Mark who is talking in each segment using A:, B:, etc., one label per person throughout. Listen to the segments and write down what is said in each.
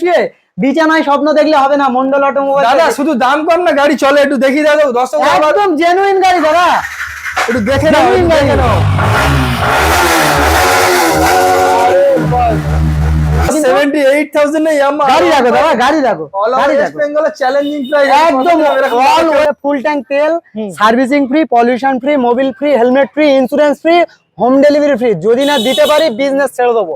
A: শুয়ে বিছানায় স্বপ্ন দেখলে হবে না মন্ডল অটোমোবাইল
B: দাদা শুধু দাম কম না গাড়ি চলে একটু দেখি দাদা দর্শক
A: একদম জেনুইন গাড়ি দাদা।
B: একটু দেখে নাও
A: গাড়ি। গাড়ি রাখো দাদা গাড়ি রাখো
B: অল
A: গাড়ি রাখো।
B: চ্যালেঞ্জিং প্রাইস
A: একদম অল ফুল ট্যাঙ্ক তেল servicing free pollution free mobil free helmet free insurance free home delivery free যদি না দিতে পারি বিজনেস ছেড়ে দেবো।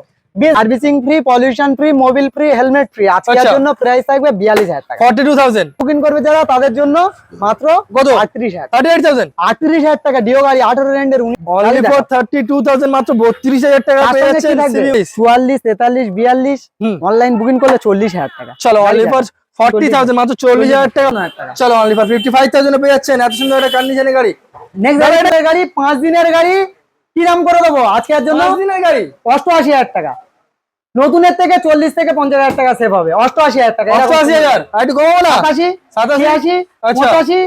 A: Servicing free pollution free mobil free helmet free আজকের
B: আচ্ছা।
A: জন্য প্রাইস থাকবে বিয়াল্লিশ হাজার টাকা। বুকিং করবে যারা তাদের জন্য মাত্র
B: কত?
A: আটত্রিশ হাজার।
B: থার্টি এইট থাউজেন্ড
A: আটত্রিশ হাজার টাকা ডিও গাড়ি
B: অনলি ফর মাত্র টাকা পেয়ে যাচ্ছেন।
A: অনলাইন বুকিং করলে চল্লিশ হাজার টাকা।
B: চলো
A: গাড়ি
B: অনলি ফর। ফর্টি থাউজেন্ড মাত্র চল্লিশ হাজার টাকা। চলো only for fifty five thousand পেয়ে যাচ্ছেন এত সুন্দর একটা গাড়ি।
A: নেক্সট গাড়ি গাড়ি পাঁচ দিনের গাড়ি কি দাম করে দেবো? আজকের জন্য
B: পাঁচ দিনের গাড়ি।
A: টাকা। নতুনের থেকে চল্লিশ থেকে পঞ্চাশ হাজার টাকা সেভ হবে। অষ্টআশি হাজার টাকা।
B: অষ্টআশি হাজার? একটু কমাবো না?
A: সাতাশি
B: সাতাশি? আচ্ছা।
A: পঁচাশি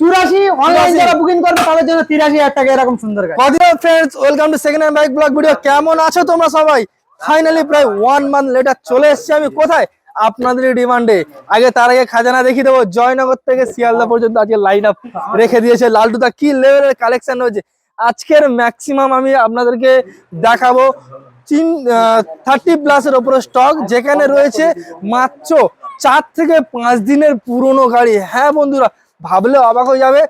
A: চুরাশি অনলাইন। যারা বুকিং করবে তাদের জন্য তিরাশি হাজার টাকা এরকম সুন্দর
B: কদিন friends welcome to second hand bike blog video কেমন আছো তোমরা সবাই? ফাইনালি প্রায় ওয়ান মান্থ লেটার চলে এসেছি আমি। কোথায়? আপনাদের ডিমান্ডে আগে তার আগে খাজানা দেখিয়ে দেবো। জয়নগর থেকে শিয়ালদা পর্যন্ত আজকে লাইন আপ রেখে দিয়েছে। লালটুদা কি লেভেলের কালেকশন রয়েছে? আজকের ম্যাক্সিমাম আমি আপনাদেরকে দেখাবো। তিন থার্টি প্লাসের ওপরে স্টক যেখানে রয়েছে মাত্র চার থেকে পাঁচ দিনের পুরনো গাড়ি। হ্যাঁ বন্ধুরা, ভাবলে অবাক হয়ে যাবে,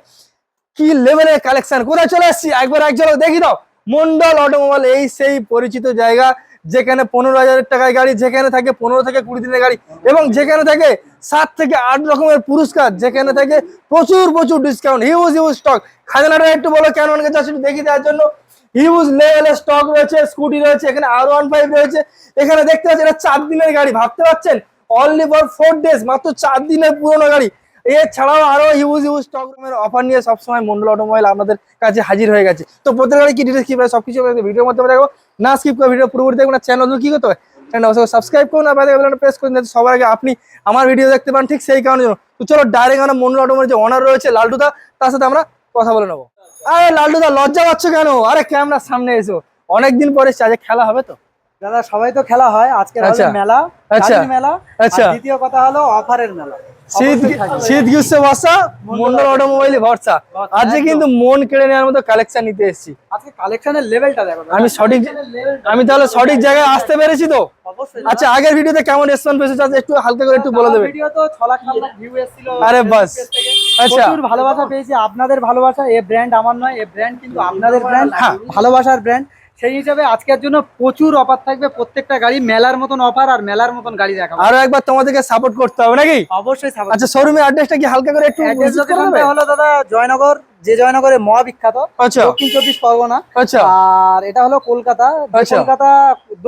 B: কি লেভেলের কালেকশন কোথায় চলে এসেছি? একবার এক দেখি দাও মন্ডল অটোমোবাইল এই সেই পরিচিত জায়গা, যেখানে পনেরো হাজারের টাকায় গাড়ি, যেখানে থাকে পনেরো থেকে কুড়ি দিনের গাড়ি এবং যেখানে থাকে সাত থেকে আট রকমের পুরস্কার, যেখানে থাকে প্রচুর প্রচুর ডিসকাউন্ট হিউজ হিউজ স্টক খাজানাটা একটু বলো, কেন অনেকে দেখি দেওয়ার জন্য? হিউজ লেভেলের স্টক রয়েছে স্কুটি রয়েছে, এখানে আর ওয়ান ফাইভ রয়েছে। এখানে দেখতে পাচ্ছেন, এটা চার দিনের গাড়ি, ভাবতে পারছেন? অনলি ফর ফোর ডেজ মাত্র চার দিনের পুরোনো গাড়ি। এছাড়াও আরও হিউজ হিউজ স্টক রুমের অফার নিয়ে সবসময় মন্ডল অটোমোবাইল আপনাদের কাছে হাজির হয়ে গেছে। তো প্রত্যেক গাড়ি কি ডিটেলস কি সবকিছু ভিডিওর মধ্যে দেখো না স্কিপ করে ভিডিও পুরোপুরি দেখুন চ্যানেল কি করতে হবে? চ্যানেল সাবস্ক্রাইব করুন বেলটা প্রেস করুন সবার আগে আপনি আমার ভিডিও দেখতে পান ঠিক সেই জন্য। তো চলো ডাইরেক্ট আমরা মন্ডল অটোমোবাইল যে অনার রয়েছে, লালটুদা, তার সাথে আমরা কথা বলে নেব। আরে লালটুদা লজ্জা পাচ্ছ কেন আরে ক্যামেরা সামনে এসো অনেকদিন পরে এসছে, আজকে খেলা হবে তো
A: দাদা সবাই তো খেলা হয় আজকে
B: আচ্ছা।
A: মেলা
B: আচ্ছা।
A: মেলা
B: আচ্ছা।
A: দ্বিতীয় কথা হলো অফারের মেলা
B: শীত। গ্রীষ্ম বর্ষা মন্ডল অটোমোবাইল ভরসা আজকে কিন্তু মন কেড়ে নেওয়ার মতো কালেকশন নিতে এসেছি।
A: কালেকশনের লেভেলটা দেখো
B: আমি সঠিক আমি তাহলে সঠিক জায়গায় আসতে পেরেছি তো? আচ্ছা আগের ভিডিওতে কেমন রেসপন্স পেয়েছে? একটু হালকা করে একটু বলে দেবে। আরে বাস। আচ্ছা।
A: ভালোবাসা পেয়েছি। আপনাদের ভালোবাসা এ ব্র্যান্ড আমার নয় এ ব্র্যান্ড কিন্তু আপনাদের ব্র্যান্ড
B: হ্যাঁ।
A: ভালোবাসার ব্র্যান্ড সেই হিসাবে আজকের জন্য প্রচুর অফার থাকবে। প্রত্যেকটা গাড়ি মেলার মতন অফার আর মেলার মতন গাড়ি দেখাবো।
B: আরও একবার তোমাদেরকে সাপোর্ট করতে হবে নাকি?
A: অবশ্যই
B: আচ্ছা শোরুমের অ্যাড্রেসটা কি হালকা করে একটু?
A: হলো দাদা জয়নগর যে জয়নগরে মহা বিখ্যাত
B: আচ্ছা।
A: দক্ষিণ চব্বিশ পরগনা।
B: আচ্ছা।
A: আর এটা হলো কলকাতা।
B: আচ্ছা।
A: কলকাতা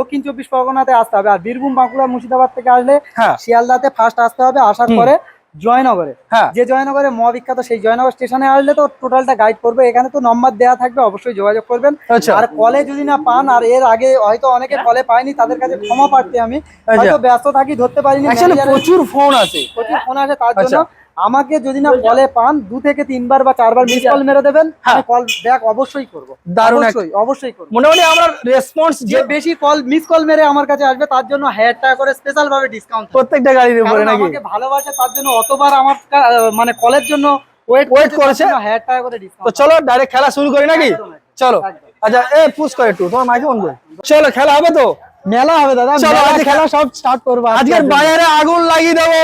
A: দক্ষিণ চব্বিশ পরগনাতে আসতে হবে। আর বীরভূম বাঁকুড়া মুর্শিদাবাদ থেকে আসলে
B: হ্যাঁ।
A: শিয়ালদাতে ফার্স্ট আসতে হবে। আসার পরে জয়নগরে।
B: হ্যাঁ।
A: যে জয়নগরে মহাবিখ্যাত সেই জয়নগর স্টেশনে আসলে তো টোটালটা গাইড করবে। এখানে তো নম্বর দেওয়া থাকবে অবশ্যই যোগাযোগ করবেন।
B: আচ্ছা।
A: আর কলে যদি না পান আর এর আগে হয়তো অনেকে কলে পাইনি তাদের কাছে ক্ষমা পাচ্ছি আমি।
B: আচ্ছা।
A: হয়তো ব্যস্ত থাকি ধরতে পারিনি
B: প্রচুর ফোন আছে।
A: প্রচুর ফোন আছে তার
B: আচ্ছা।
A: জন্য আমাকে যদি না কলে পান দু থেকে তিনবার বা চারবার মিস কল মেরে দেবেন
B: হ্যাঁ।
A: আমি কল ব্যাক অবশ্যই করব।
B: দারুণ
A: অবশ্যই অবশ্যই করব।
B: মোটামুটি আমরা রেসপন্স
A: যে বেশি কল মিস কল মেরে আমার কাছে আসবে তার জন্য হাজার টাকা করে স্পেশাল ভাবে ডিসকাউন্ট
B: প্রত্যেকটা গাড়ির উপরে নাকি?
A: আমাকে ভালোবাসে তার জন্য অতবার আমার মানে কলের জন্য ওয়েট
B: ওয়েট করেছে?
A: হাজার টাকা করে ডিসকাউন্ট তো
B: চলো ডাইরেক্ট খেলা শুরু করি নাকি? চলো। আচ্ছা এ পুশ করে একটু তোমার মাইকে অন করে চলো খেলা হবে তো?
A: মেলা হবে দাদা
B: চলো, আজকে
A: খেলা সব স্টার্ট করব
B: আজকের বাজারে আগুন লাগিয়ে দেবো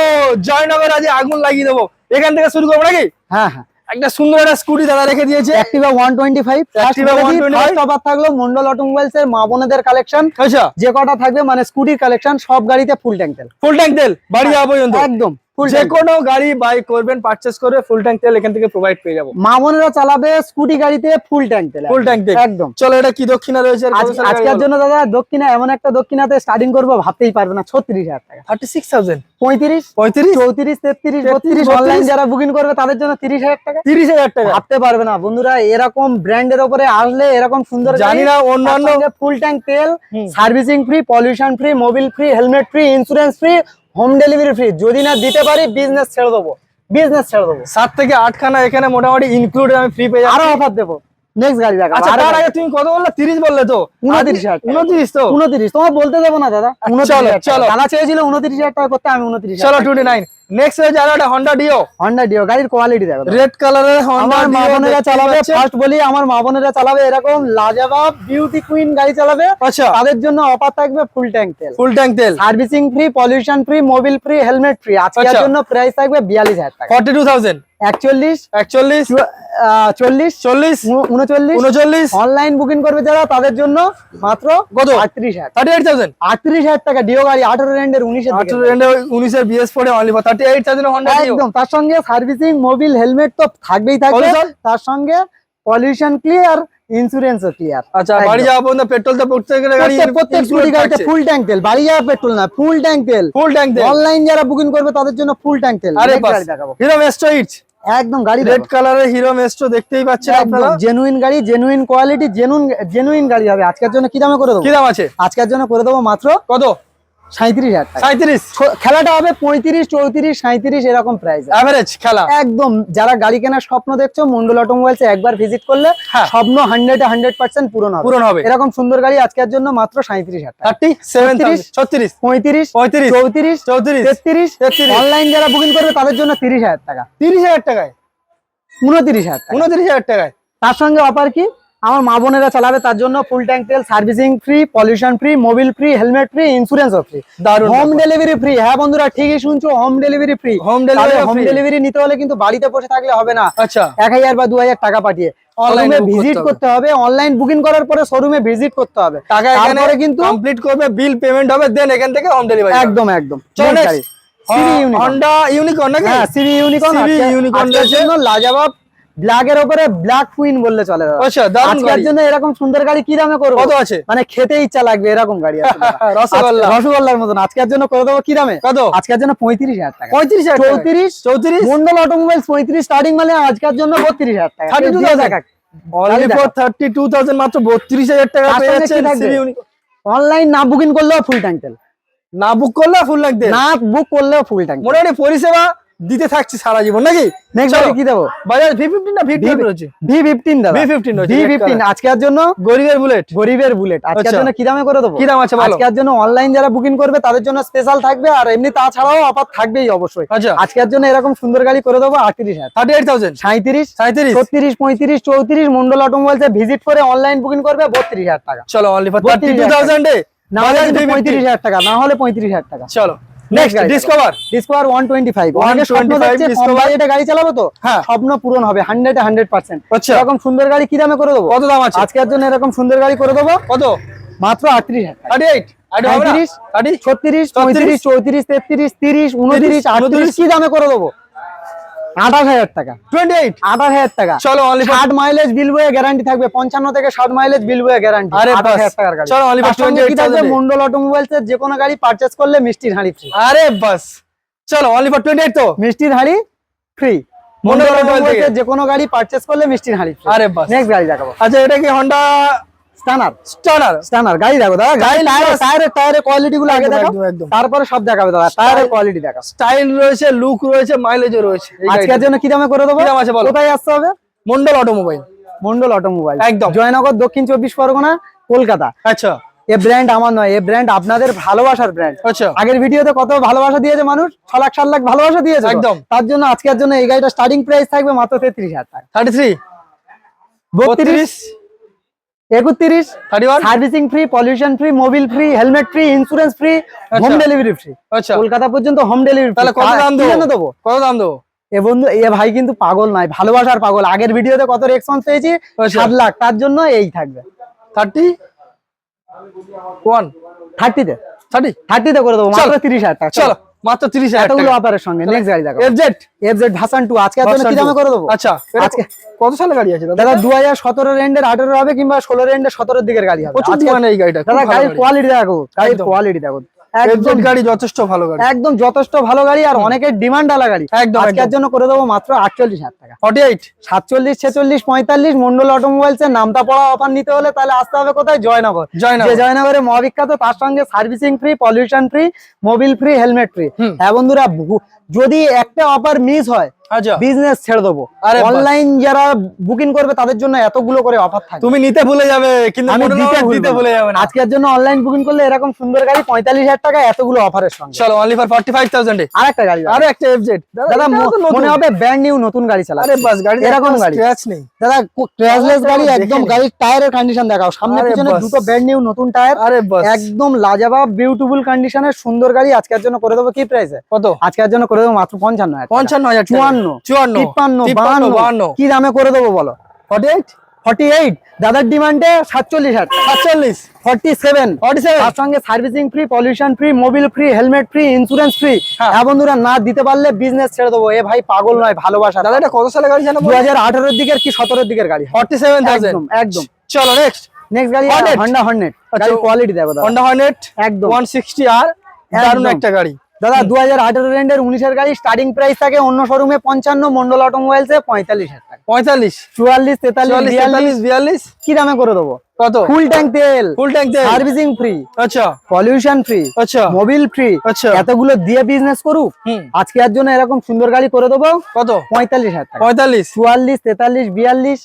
B: জয়নগর আজ আগুন লাগিয়ে দেবো। এখান থেকে শুরু করব নাকি?
A: হ্যাঁ হ্যাঁ।
B: একটা সুন্দর একটা স্কুটি দাদা রেখে দিয়েছে।
A: Activa one twenty five
B: Activa 125
A: first offer থাকল মন্ডল অটোমোবাইলস এর মা বোনেদের কালেকশন
B: আচ্ছা।
A: যে কটা থাকবে মানে স্কুটির কালেকশন সব গাড়িতে ফুল ট্যাঙ্ক তেল।
B: ফুল ট্যাঙ্ক তেল বাড়ি যাওয়া পর্যন্ত।
A: একদম।
B: যে কোনো গাড়ি বাই করবেন পারচেস করে ফুল ট্যাঙ্ক তেল এখান থেকে প্রোভাইড পেয়ে যাব।
A: মা বোনেরা চালাবে স্কুটি গাড়িতে ফুল ট্যাঙ্ক তেল
B: ফুল ট্যাঙ্ক তেল।
A: একদম।
B: চলো এটা কি দক্ষিণা রয়েছে
A: আজকের জন্য দাদা দক্ষিণা এমন একটা দক্ষিণাতে স্টার্টিং করব ভাবতেই পারবে না ছত্রিশ হাজার টাকা।
B: থার্টি সিক্স থাউজেন্ড
A: পঁয়ত্রিশ?
B: পঁয়ত্রিশ?
A: চৌত্রিশ তেত্রিশ বত্রিশ অনলাইন যারা বুকিং করবে তাদের জন্য তিরিশ হাজার টাকা।
B: তিরিশ হাজার টাকা।
A: ভাবতে পারবে না বন্ধুরা এরকম ব্র্যান্ডের উপরে আসলে এরকম সুন্দর
B: জানি না অন্যান্য
A: ফুল ট্যাঙ্ক তেল servicing free pollution free mobil free helmet free insurance free home delivery free যদি না দিতে পারি বিজনেস ছেড়ে দেবো। বিজনেস ছেড়ে দেবো।
B: সাত থেকে আটখানা এখানে মোটামুটি ইনক্লুডেড আমি ফ্রি পেয়ে আরও
A: অফার দেবো। নেক্সট গাড়ি দেখাবো।
B: আচ্ছা তার আগে তুমি কত বললে? তিরিশ বললে তো?
A: 29
B: উনত্রিশ তো?
A: উনত্রিশ। তোমার বলতে দেবো না দাদা। উনত্রিশ
B: চলো,
A: দাদা চেয়েছিল উনত্রিশ হাজার টাকা করতে আমি
B: চলো নেক্সট একটা
A: গাড়ির কোয়ালিটি দেখো
B: রেড কালারের
A: আমার মা বোনেরা চালাবে ফার্স্ট বলি আমার মা বোনেরা চালাবে এরকম লাজাবাব বিউটি কুইন গাড়ি চালাবে।
B: আচ্ছা।
A: তাদের জন্য অফার থাকবে ফুল ট্যাঙ্ক তেল।
B: ফুল ট্যাঙ্ক তেল।
A: Servicing free pollution free mobil free helmet free আজকের
B: আচ্ছা।
A: জন্য প্রাইস থাকবে বিয়াল্লিশ হাজার টাকা। একচল্লিশ
B: একচল্লিশ
A: চল্লিশ
B: চল্লিশ
A: উনচল্লিশ
B: উনচল্লিশ।
A: অনলাইন বুকিং করবে যারা তাদের জন্য মাত্র
B: কত?
A: আটত্রিশ হাজার।
B: থার্টি এইট থাউজেন্ড
A: আটত্রিশ হাজার টাকা ডিও গাড়ি আঠারো রেন্ডের উনিশের দিকে।
B: উনিশের বিএস ফোরে অনলি থার্টি এইট থাউজেন্ড
A: একদম তার সঙ্গে সার্ভিসিং মোবিল হেলমেট তো থাকবেই থাকবে। তার সঙ্গে পলিউশন ক্লিয়ার ইন্স্যুরেন্সও ক্লিয়ার
B: আচ্ছা বাড়ি যাওয়া পর্যন্ত পেট্রোল তো প্রত্যেকের গাড়ি
A: প্রত্যেক স্কুটি গাড়িতে ফুল ট্যাঙ্ক তেল বাড়ি যাওয়া পেট্রোল না ফুল ট্যাঙ্ক তেল।
B: ফুল ট্যাঙ্ক তেল।
A: অনলাইন যারা বুকিং করবে তাদের জন্য ফুল ট্যাঙ্ক তেল।
B: আরে বাস হিরো
A: একদম গাড়ি
B: রেড কালারের হিরো মেস্ট্রো দেখতেই পাচ্ছেন আপনারা।
A: জেনুইন গাড়ি জেনুইন কোয়ালিটি জেনুইন জেনুইন গাড়ি হবে। আজকের জন্য কি দামে করে দেবো?
B: কি দাম আছে?
A: আজকের জন্য করে দেবো মাত্র
B: কত?
A: সাঁত্রিশ হাজার
B: সাঁত্রিশ
A: খেলাটা হবে পঁয়ত্রিশ চৌত্রিশ সাঁত্রিশ এরকম প্রাইস
B: অ্যাভারেজ খেলা?
A: একদম যারা গাড়ি কেনার স্বপ্ন দেখছ মন্ডল অটোমোবাইলস একবার ভিজিট করলে
B: হ্যাঁ।
A: স্বপ্ন হান্ড্রেড হান্ড্রেড পার্সেন্ট পূরণ হবে।
B: পূরণ হবে।
A: এরকম সুন্দর গাড়ি আজকের জন্য মাত্র সাঁত্রিশ হাজার
B: থার্টি সেভেন
A: 36,
B: ছত্রিশ।
A: পঁয়ত্রিশ
B: পঁয়ত্রিশ
A: চৌত্রিশ
B: চৌত্রিশ
A: তেত্রিশ
B: তেত্রিশ।
A: অনলাইন যারা বুকিং করবে তাদের জন্য তিরিশ হাজার টাকা।
B: তিরিশ হাজার টাকায়?
A: উনত্রিশ হাজার টাকা।
B: উনত্রিশ হাজার টাকায়?
A: তার সঙ্গে অফার কি? আমার মা বোনেরা চালাবে তার জন্য ফুল ট্যাঙ্ক তেল servicing free pollution free mobil free helmet free ইন্স্যুরেন্সও free
B: দারুণ
A: হোম ডেলিভারি ফ্রি হ্যাঁ বন্ধুরা ঠিকই শুনছো home delivery free
B: home delivery
A: home delivery নিতে হলে কিন্তু বাড়িতে বসে থাকলে হবে না।
B: আচ্ছা।
A: এক হাজার বা দু হাজার টাকা পাঠিয়ে। শোরুমে ভিজিট
B: করতে
A: হবে। অনলাইন বুকিং করার পরে শোরুমে ভিজিট করতে হবে।
B: টাকা এখানে
A: কিন্তু
B: কমপ্লিট করবে বিল পেমেন্ট হবে দেন এখান থেকে হোম ডেলিভারি
A: একদম একদম।
B: চলো। হন্ডা ইউনিকর্ন নাকি?
A: হ্যাঁ সিভি ইউনিকর্ন জন্য লাজাবাব ব্ল্যাক এর উপরে ব্ল্যাক কুইন বললে চলে
B: আচ্ছা
A: আজকের জন্য এরকম সুন্দর গাড়ি কি দামে করব?
B: কত আছে?
A: মানে খেতে ইচ্ছা লাগবে এরকম গাড়ি
B: রসগোল্লা।
A: রসগোল্লার মতন। আজকের জন্য করে দেবো? কি দামে?
B: কত?
A: আজকের জন্য পঁয়ত্রিশ হাজার টাকা।
B: পঁয়ত্রিশ
A: চৌত্রিশ?
B: চৌত্রিশ?
A: মন্ডল অটোমোবাইলস পঁয়ত্রিশ স্টার্টিং মানে আজকের জন্য বত্রিশ হাজার টাকা।
B: 32,000
A: দিয়ে দেখা।
B: Only for thirty two thousand মাত্র বত্রিশ হাজার টাকা পেয়ে যাচ্ছেন।
A: অনলাইন না বুকিং করলেও ফুল ট্যাঙ্ক তেল।
B: না বুক করলে ফুল লাগবে
A: না বুক করলেও ফুল ট্যাঙ্ক
B: মোটামুটি পরিষেবা দিতে থাকছি সারা জীবন নাকি?
A: নেক্সট। কি দেবো?
B: বাজাজ ভি ফিফটিন না ভি টুয়েলভ রয়েছে?
A: ভি ফিফটিন দাদা।
B: V15 রয়েছে,
A: ভি ফিফটিন আজকের জন্য
B: গরিবের বুলেট।
A: গরিবের বুলেট। আজকের
B: আচ্ছা।
A: জন্য কি দামে করে দেবো?
B: কি দাম আছে
A: আজকের জন্য অনলাইন যারা বুকিং করবে তাদের জন্য স্পেশাল থাকবে আর এমনি তাছাড়াও অফার থাকবেই অবশ্যই।
B: আচ্ছা।
A: আজকের জন্য এরকম সুন্দর গাড়ি করে দেবো আটত্রিশ হাজার।
B: থার্টি এইট থাউজেন্ড
A: সাঁত্রিশ
B: সাঁত্রিশ
A: ছত্রিশ পঁয়ত্রিশ চৌত্রিশ মন্ডল অটোমোবাইলস ভিজিট করে অনলাইন বুকিং করবে বত্রিশ হাজার টাকা।
B: চলো only for thirty two thousand
A: না হলে পঁয়ত্রিশ হাজার টাকা না হলে পঁয়ত্রিশ হাজার টাকা।
B: চলো। Next Discover
A: Discover one twenty five অনেকে স্বপ্ন
B: 125
A: দেখছে
B: Discover।
A: গাড়ি চালাবো তো?
B: হ্যাঁ।
A: স্বপ্ন পূরণ হবে হান্ড্রেড হান্ড্রেড পার্সেন্ট
B: আচ্ছা।
A: এরকম সুন্দর গাড়ি কি দামে করে দেবো?
B: কত দাম আছে?
A: আজকের জন্য এরকম সুন্দর গাড়ি করে দেবো।
B: কত?
A: মাত্র আটত্রিশ হাজার।
B: থার্টি এইট
A: সাঁইত্রিশ,
B: থার্টি
A: ছত্রিশ পঁয়ত্রিশ চৌত্রিশ তেত্রিশ তিরিশ উনত্রিশ আটত্রিশ কি দামে করে দেবো? আঠাশ হাজার টাকা।
B: টোয়েন্টি এইট
A: আঠাশ হাজার টাকা।
B: চলো অনলি
A: ষাট মাইলেজ বিল বয়ে গ্যারান্টি থাকবে পঞ্চান্ন থেকে ষাট মাইলেজ বিল বয়ে গ্যারান্টি
B: আরে
A: আঠাশ হাজার টাকার গাড়ি।
B: চলো,
A: কি থাকবে? মন্ডল অটোমোবাইলস এর যে কোনো গাড়ি পারচেস করলে মিষ্টির হাঁড়ি ফ্রি
B: আরে বাস চলো অনলি ফর টোয়েন্টি এইট তো?
A: মিষ্টির হাঁড়ি ফ্রি
B: মন্ডল
A: মন্ডল অটোমোবাইলস এর যে কোনো গাড়ি পারচেস করলে মিষ্টির হাঁড়ি
B: আরে বাস।
A: নেক্সট গাড়ি দেখাবো।
B: আচ্ছা এটা কি হন্ডা
A: স্টানার
B: স্টার্নার
A: স্টানার গাড়ি দেখো দাদা গাড়ি টায়ারের টায়ারের টায়ারের কোয়ালিটি গুলো আগে দেখো। তারপরে সব দেখাবে দাদা টায়ারের কোয়ালিটি দেখো।
B: স্টাইল রয়েছে লুক রয়েছে মাইলেজও রয়েছে
A: আজকের জন্য কি দামে করে দেবো?
B: কি দাম আছে বলো?
A: কোথায় আসতে হবে?
B: মন্ডল অটোমোবাইল
A: মন্ডল অটোমোবাইল
B: একদম।
A: জয়নগর দক্ষিণ চব্বিশ পরগনা কলকাতা।
B: আচ্ছা।
A: এ ব্র্যান্ড আমার নয় এ ব্র্যান্ড আপনাদের ভালোবাসার ব্র্যান্ড
B: আচ্ছা।
A: আগের ভিডিওতে কত ভালোবাসা দিয়েছে মানুষ? ছ লাখ সাত লাখ ভালোবাসা দিয়েছে
B: একদম।
A: তার জন্য আজকের জন্য এই গাড়িটা স্টার্টিং প্রাইস থাকবে মাত্র তেত্রিশ হাজার টাকা।
B: থার্টি থ্রি
A: বত্রিশ? একত্রিশ servicing free pollution free mobil free helmet free insurance free home. Delivery free
B: আচ্ছা।
A: কলকাতা পর্যন্ত হোম ডেলিভারি
B: তাহলে কত দাম দেবো?
A: দেবো
B: কত দাম দেবো?
A: এ বন্ধু এ ভাই কিন্তু পাগল নয় ভালোবাসার পাগল। আগের ভিডিওতে কত রেসপন্স পেয়েছি?
B: আচ্ছা।
A: সাত লাখ। তার জন্য এই থাকবে।
B: থার্টি ওয়ান
A: থার্টিতে
B: থার্টি
A: থার্টিতে করে দেবো মাত্র। তিরিশ হাজার টাকা।
B: চলো। মাত্র তিরিশ হাজার
A: এতগুলো
B: টাকা।
A: অফারের সঙ্গে। নেক্সট গাড়ি দেখো
B: F Z
A: FZ version two আজকে জন্য কি দামে করে দেবো?
B: আচ্ছা
A: আজকে-
B: কত সালে গাড়ি আছে দাদা?
A: দাদা দু হাজার সতেরো হবে আঠেরো হবে কিংবা ষোলো রেন্ডের সতেরোর দিকের গাড়ি হবে। আজকে-
B: ডিমান্ড এই গাড়িটা
A: দাদা গাড়ির কোয়ালিটি দেখো গাড়ির কোয়ালিটি দেখো। একদম।
B: গাড়ি যথেষ্ট ভালো গাড়ি।
A: একদম যথেষ্ট ভালো গাড়ি আর অনেকের ডিমান্ড আলা গাড়ি।
B: একদম,
A: আজকের জন্য করে দেবো মাত্র আটচল্লিশ হাজার টাকা।
B: ফর্টি এইট
A: সাতচল্লিশ ছেচল্লিশ পঁয়তাল্লিশ মন্ডল অটোমোবাইলস এর নামটা পড়া অফার নিতে হলে তাহলে আসতে হবে কোথায়? জয়নগর।
B: জয়নগর।
A: জয়নগরে মহাবিখ্যাত তার সঙ্গে servicing free pollution free mobil free helmet free হ্যাঁ বন্ধুরা যদি একটা অফার মিস হয় বিজনেস ছেড়ে দেবো।
B: আরে
A: অনলাইন যারা বুকিং করবে তাদের জন্য এতগুলো করে অফার থাকে।
B: তুমি নিতে ভুলে যাবে কিন্তু
A: আমি দিতে।
B: ভুলে যাবে
A: আজকের জন্য অনলাইন বুকিং করলে এরকম সুন্দর গাড়ি পঁয়তাল্লিশ হাজার টাকা এতগুলো অফারের সঙ্গে।
B: চলো only for forty five thousand
A: আর একটা গাড়ি।
B: আরও একটা এফজেড
A: দাদা মনে হবে ব্র্যান্ড নিউ নতুন গাড়ি চালা
B: আরে বাস গাড়ি
A: এরকম গাড়ি।
B: নেই।
A: দাদা ক্র্যাশলেস গাড়ি একদম গাড়ির টায়ারের কন্ডিশন দেখাও। সামনে পিছনে দুটো ব্র্যান্ড নিউ নতুন টায়ার
B: আরে বাস।
A: একদম লাজাবাব বিউটিফুল কন্ডিশনের সুন্দর গাড়ি আজকের জন্য করে দেবো। কি প্রাইসে
B: কত?
A: আজকের জন্য করে দেবো মাত্র পঞ্চান্ন হাজার।
B: পঞ্চান্ন হাজার টাকা।
A: চুয়ান্ন।
B: চুয়ান্ন।
A: তিপ্পান্ন
B: তিপ্পান্ন
A: বাহান্ন।
B: বাহান্ন।
A: কি দামে করে দেবো বলো?
B: ফর্টি এইট
A: ফর্টি এইট দাদার ডিমান্ডে সাতচল্লিশ হাজার।
B: সাতচল্লিশ।
A: ফর্টি সেভেন
B: ফর্টি সেভেন
A: তার সঙ্গে servicing free pollution free mobil free helmet free insurance free
B: হ্যাঁ।
A: হ্যাঁ বন্ধুরা না দিতে পারলে বিজনেস ছেড়ে দেবো। এ ভাই পাগল নয় ভালোবাসা।
B: দাদা এটা কত সালে গাড়ি জানো
A: দু হাজার আঠারোর দিকের কি সতেরোর দিকের গাড়ি?
B: ফর্টি সেভেন
A: একদম একদম।
B: চলো নেক্সট
A: নেক্সট গাড়ি। হন্ডা
B: আচ্ছা,
A: গাড়ির কোয়ালিটি দেখো
B: হন্ডা হর্নেট
A: একদম।
B: ওয়ান সিক্সটি আর দারুণ একটা গাড়ি।
A: দাদা দু হাজার আঠারো রেন্ডের উনিশের গাড়ি স্টার্টিং প্রাইস থাকে অন্য শোরুমে পঞ্চান্ন মন্ডল অটোমোবাইলসে পঁয়তাল্লিশ হাজার টাকা।
B: পঁয়তাল্লিশ।
A: চুয়াল্লিশ তেতাল্লিশ বিয়াল্লিশ
B: বিয়াল্লিশ।
A: কি দামে করে দেবো?
B: কত?
A: ফুল ট্যাঙ্ক তেল
B: ফুল ট্যাঙ্ক তেল।
A: সার্ভিসিং ফ্রি
B: আচ্ছা।
A: পলিউশন ফ্রি
B: আচ্ছা।
A: মোবিল ফ্রি
B: আচ্ছা।
A: এতগুলো দিয়ে বিজনেস করুক আজকে আর জন্য এরকম সুন্দর গাড়ি করে দেবো
B: কত?
A: পঁয়তাল্লিশ হাজার টাকা।
B: পঁয়তাল্লিশ।
A: চুয়াল্লিশ তেতাল্লিশ বিয়াল্লিশ